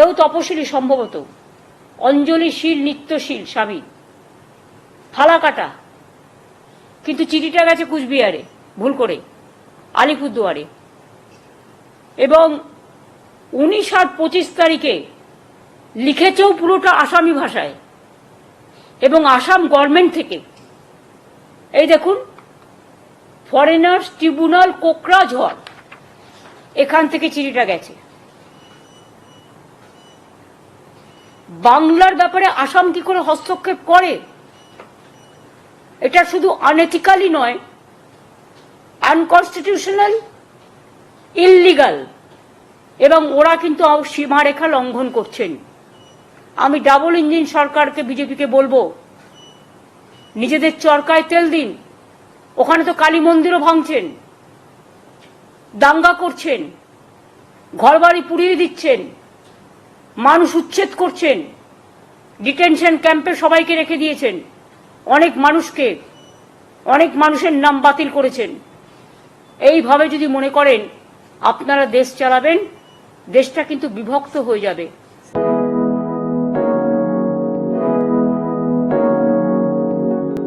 এও তপশিলি সম্ভবত। অঞ্জলিশীল, নিত্যশীল স্বামী। ফালাকাটা। কিন্তু চিঠিটা গেছে কুচবিহারে, ভুল করে, আলিপুরদুয়ারে। এবং উনিশ আর পঁচিশ তারিখে লিখেছেও পুরোটা আসামি ভাষায় এবং আসাম গভর্নমেন্ট থেকে। এই দেখুন, ফরেনার্স ট্রিব্যুনাল কোকরাঝড়। এখান থেকে চিঠিটা গেছে। বাংলার ব্যাপারে আসাম কি করে হস্তক্ষেপ করে? এটা শুধু আনএথিক্যালি নয় আনকনস্টিটিউশনাল ইললিগাল এবং ওরা কিন্তু সীমারেখা লঙ্ঘন করছেন। আমি ডাবল ইঞ্জিন সরকারকে, বিজেপিকে বলব, নিজেদের চরকায় তেল দিন। ওখানে তো কালী মন্দিরও ভাঙছেন, দাঙ্গা করছেন, ঘরবাড়ি পুড়িয়ে দিচ্ছেন। মানুষ উচ্ছেদ করছেন। ডিটেনশন ক্যাম্পে সবাইকে রেখে দিয়েছেন। অনেক মানুষকে, অনেক মানুষের নাম বাতিল করেছেন। এইভাবে যদি মনে করেন, আপনারা দেশ চালাবেন, দেশটা কিন্তু বিভক্ত হয়ে যাবে।